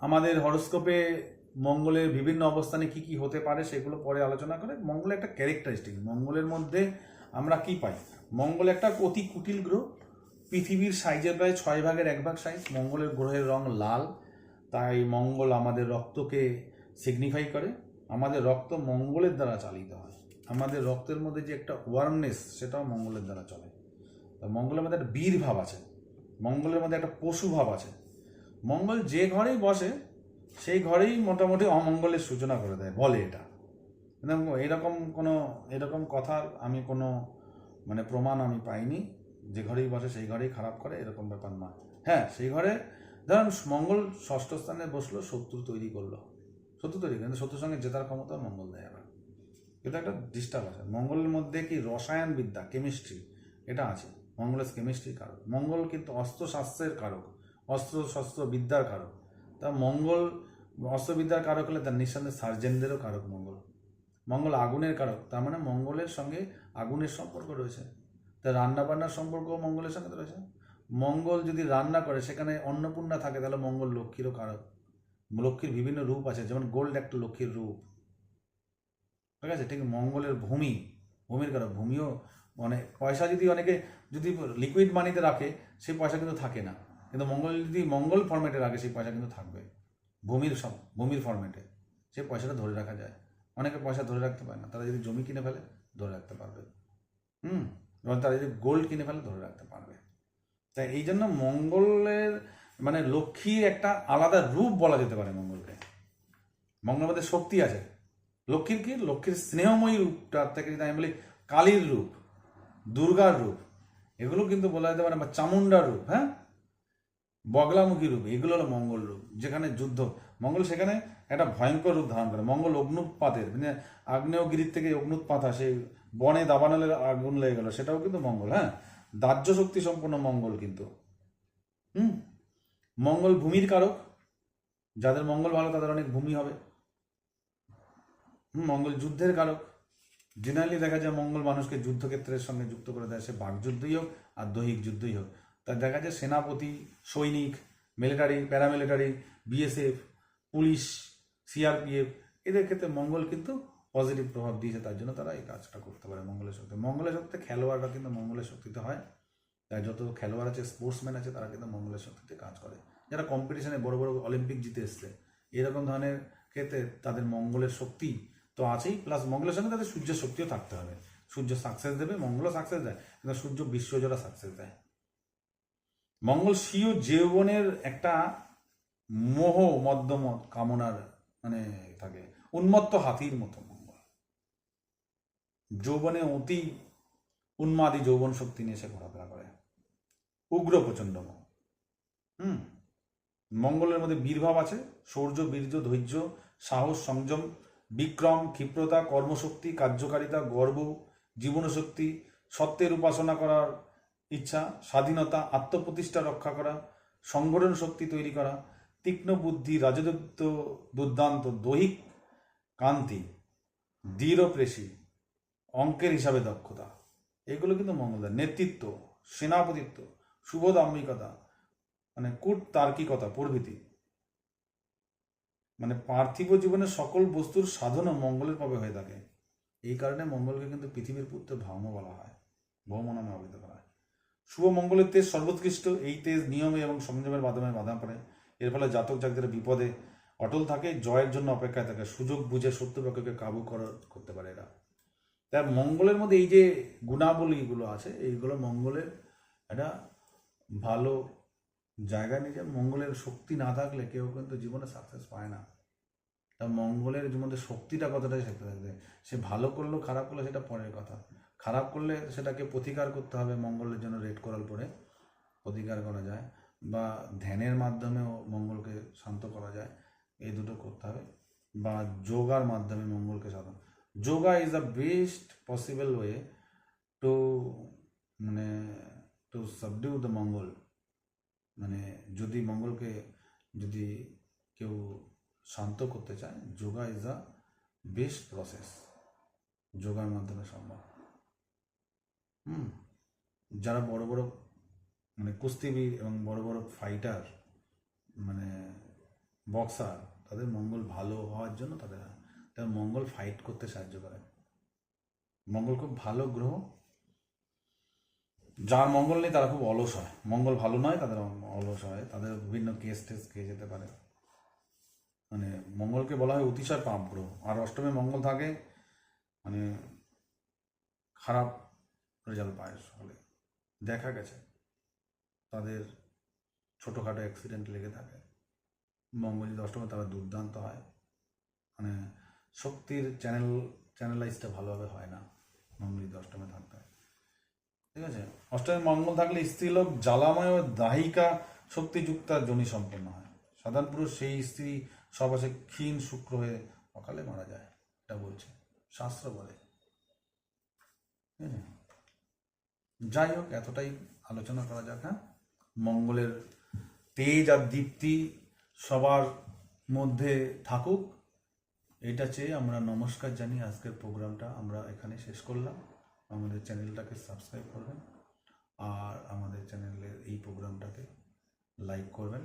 আমাদের হরস্কোপে মঙ্গলের বিভিন্ন অবস্থানে কি কি হতে পারে সেগুলো পরে আলোচনা করে। মঙ্গলের একটা ক্যারেক্টারিস্টিক, মঙ্গলের মধ্যে আমরা কি পাই? মঙ্গল একটা অতি কুটিল গ্রহ, পৃথিবীর সাইজের প্রায় ছয় ভাগের এক ভাগ সাইজ মঙ্গলের গ্রহের রং লাল, তাই মঙ্গল আমাদের রক্তকে সিগনিফাই করে। আমাদের রক্ত মঙ্গলের দ্বারা চালিত হয়। আমাদের রক্তের মধ্যে যে একটা ওয়ার্মনেস সেটাও মঙ্গলের দ্বারা চলে। মঙ্গলের মধ্যে একটা বীর ভাব আছে। মঙ্গলের মধ্যে একটা পশু ভাব আছে। মঙ্গল যে ঘরেই বসে, সেই ঘরেই মোটামুটি অমঙ্গলের সূচনা করে দেয়, বলে এটা। এরকম কোনো, এরকম কথার আমি কোনো মানে প্রমাণ আমি পাইনি, যে ঘরেই বসে, সেই ঘরেই খারাপ করে, এরকম ব্যাপার নয়। হ্যাঁ সেই ঘরে, ধরুন মঙ্গল ষষ্ঠ স্থানে বসল, শত্রু তৈরি করল। শত্রু তৈরি কিন্তু শত্রুর সঙ্গে জেতার ক্ষমতা মঙ্গল দেয় আবার। এটা একটা ডিস্টার্ব আছে। মঙ্গলের মধ্যে কি রসায়ন বিদ্যা কেমিস্ট্রি এটা আছে। মঙ্গলের কেমিস্ট্রি কারক। মঙ্গল কিন্তু অস্ত্রশাস্ত্রের কারক। অস্ত্র শস্ত্র বিদ্যার কারক। তা মঙ্গল অস্ত্রবিদ্যার কারক হলে তার নিঃসন্দেহে সার্জেনদেরও কারক মঙ্গল। মঙ্গল আগুনের কারক, তার মানে মঙ্গলের সঙ্গে আগুনের সম্পর্ক রয়েছে। তা রান্না বান্নার সম্পর্ক মঙ্গলের সঙ্গে রয়েছে। মঙ্গল যদি রান্না করে, সেখানে অন্নপূর্ণা থাকে, তাহলে মঙ্গল লক্ষ্মীরও কারক। লক্ষ্মীর বিভিন্ন রূপ আছে, যেমন গোল্ড একটা লক্ষ্মীর রূপ। ঠিক আছে? ঠিক মঙ্গলের ভূমি, ভূমির কারক। ভূমিও মানে পয়সা যদি অনেকে, যদি লিকুইড মানিতে রাখে, সেই পয়সা কিন্তু থাকে না। কিন্তু মঙ্গল যদি মঙ্গল ফরম্যাটে রাখে সেই পয়সা কিন্তু থাকবে। ভূমির সব ভূমির ফরম্যাটে সেই পয়সাটা ধরে রাখা যায়। অনেকে পয়সা ধরে রাখতে পারে না। তারা যদি জমি কিনে ফেলে, ধরে রাখতে পারবে। হুম? এবং তারা যদি গোল্ড কিনে ফেলে, ধরে রাখতে পারবে। তাই এই জন্য মঙ্গলের মানে লক্ষ্মীর একটা আলাদা রূপ বলা যেতে পারে মঙ্গলকে। মঙ্গলের মধ্যে শক্তি আছে। লক্ষ্মীর কি? লক্ষ্মীর স্নেহময়ী রূপটার থেকে যদি আমি বলি কালীর রূপ, দুর্গার রূপ, এগুলো কিন্তু বলা যেতে পারে বা চামুন্ডার রূপ হ্যাঁ? বগলামুখী রূপ এগুলো হলো মঙ্গল রূপ যেখানে যুদ্ধ। মঙ্গল সেখানে একটা ভয়ঙ্কর রূপ ধারণ করে। মঙ্গল অগ্নুৎপাতের মানে আগ্নেয়গিরির থেকে অগ্নুৎপাত আসে বনে দাবানলের আগুন লেগে গেল সেটাও কিন্তু মঙ্গল হ্যাঁ? দাহ্য শক্তি সম্পন্ন মঙ্গল কিন্তু। হুম? মঙ্গল ভূমির কারক। যাদের মঙ্গল ভালো তাদের অনেক ভূমি হবে। হুম, মঙ্গল যুদ্ধের কারক। জেনারেলি দেখা যায় মঙ্গল মানুষকে যুদ্ধক্ষেত্রের সঙ্গে যুক্ত করে দেয়। সে বাকযুদ্ধই হোক আর দৈহিক যুদ্ধই হোক। তাই দেখা যায় সেনাপতি, সৈনিক military paramilitary BSF police CRPF এদের ক্ষেত্রে মঙ্গল কিন্তু পজিটিভ প্রভাব দিয়েছে, তার জন্য তারা এই কাজটা করতে পারে মঙ্গলের শক্তি মঙ্গলের শক্তিতে খেলোয়াড়রা কিন্তু মঙ্গলের শক্তিতে হয়। তাই যত খেলোয়াড় আছে স্পোর্টসম্যান আছে, তারা কিন্তু মঙ্গলের শক্তিতে কাজ করে। যারা কম্পিটিশনে বড় বড় অলিম্পিক জিতে এসছে, এরকম ধরনের ক্ষেত্রে তাদের মঙ্গলের শক্তি তো আছেই। প্লাস মঙ্গলের সঙ্গে তাদের সূর্যের শক্তিও থাকতে হবে। সূর্য সাকসেস দেবে, মঙ্গলও সাকসেস দেয়। কিন্তু সূর্য বিশ্বজোড়া সাকসেস দেয়। মঙ্গল স্বীয় যৌবনের একটা মোহ, মধ্যম কামনার মানে থাকে, উন্মত্ত হাতির মতো মঙ্গল। যৌবনে অতি উন্মাদী যৌবন শক্তি নিয়ে সে ঘোরাফেরা করে। উগ্র প্রচণ্ড হুম? মঙ্গলের মধ্যে বীরভাব আছে, শৌর্য, বীর্য, ধৈর্য, সাহস, সংযম, বিক্রম, ক্ষিপ্রতা, কর্মশক্তি, কার্যকারিতা, গর্ব, জীবনশক্তি, সত্যের উপাসনা করার ইচ্ছা, স্বাধীনতা, আত্মপ্রতিষ্ঠা রক্ষা করা, সংগঠন শক্তি তৈরি করা, তীক্ষ্ণ বুদ্ধি রাজদত্ত দুর্দান্ত, দৈহিক কান্তি দৃঢ় প্রেসী, অঙ্কের হিসাবে দক্ষতা। এগুলো কিন্তু মঙ্গলদার। নেতৃত্ব, সেনাপতিত্ব শুভদাম্মিকতা মানে কূট তার্কিকতা প্রভৃতি। মানে পার্থিব জীবনের সকল বস্তুর সাধনও মঙ্গলের পাবে হয়ে থাকে। এই কারণে মঙ্গলকে কিন্তু পৃথিবীর পুত্র ভৌম বলা হয়। ভৌম নামে অভিহিত করা শুভ মঙ্গলের তেজ সর্বোৎকৃষ্ট। এই তেজ নিয়মে এবং সংযমের মাধ্যমে বাধা পড়ে। এর ফলে জাতক জাতকের বিপদে অটল থাকে, জয়ের জন্য অপেক্ষায় থাকে, সুযোগ বুঝে শত্রুপক্ষকে কাবু করা, করতে পারে এরা। তাই মঙ্গলের মধ্যে এই যে গুণাবলীগুলো আছে, এইগুলো মঙ্গলের একটা ভালো জায়গা নিয়ে যায়। মঙ্গলের শক্তি না থাকলে কেউ কিন্তু জীবনে সাকসেস পায় না। তা মঙ্গলের জীবনে শক্তিটা কতটা সে ভালো করল, খারাপ করল, সেটা পরের কথা। খারাপ করলে সেটাকে প্রতিকার করতে হবে মঙ্গলের জন্য রেড করার পরে প্রতিকার করা যায়, বা ধ্যানের মাধ্যমেও মঙ্গলকে শান্ত করা যায়, এই দুটো করতে হবে, বা যোগার মাধ্যমে মঙ্গলকে সাধন। Yoga is the best possible way to মানে টু সাবডিউ দ্য মঙ্গল। মানে যদি মঙ্গলকে, যদি কেউ শান্ত করতে চায়, yoga is the best process যোগার মাধ্যমে সম্ভব। হুম। যারা বড় বড় মানে কুস্তিবীর এবং বড় বড় ফাইটার মানে বক্সার তাদের মঙ্গল ভালো হওয়ার জন্য তাদের তাদের মঙ্গল ফাইট করতে সাহায্য করে। মঙ্গল খুব ভালো গ্রহ। যার মঙ্গল নেই, তারা খুব অলস হয়। মঙ্গল ভালো নয়, তাদের অলস হয়। তাদের বিভিন্ন কেস টেস খেয়ে যেতে পারে। মানে মঙ্গলকে বলা হয় অতিশয় পাপ গ্রহ। আর অষ্টমে মঙ্গল থাকে মানে খারাপ রেজাল্ট পায় ফলে দেখা গেছে, তাদের ছোটোখাটো অ্যাক্সিডেন্ট লেগে থাকে। মঙ্গল অষ্টমে তারা দুর্দান্ত হয়। মানে শক্তির চ্যানেল চ্যানেলাইজটা ভালোভাবে হয় না মঙ্গল অষ্টমে থাকতে হয়। ঠিক আছে? অষ্টমে মঙ্গল থাকলে স্ত্রীলোক জ্বালাময় ও দাহিকা শক্তিযুক্ত জনি সম্পন্ন হয়। সাধারণ পুরুষ সেই স্ত্রী সবাসে ক্ষীণ শুক্র হয়ে অকালে মারা যায়। এটা বলছে শাস্ত্র বলে ঠিক আছে? যাই হোক এতটাই আলোচনা করা যাক হ্যাঁ? মঙ্গলের তেজ আর দীপ্তি সবার মধ্যে থাকুক। এটা চেয়ে আমরা নমস্কার জানিয়ে আজকের প্রোগ্রামটা আমরা এখানে শেষ করলাম। আমাদের চ্যানেলটাকে সাবস্ক্রাইব করবেন আর আমাদের চ্যানেলের এই প্রোগ্রামটাকে লাইক করবেন।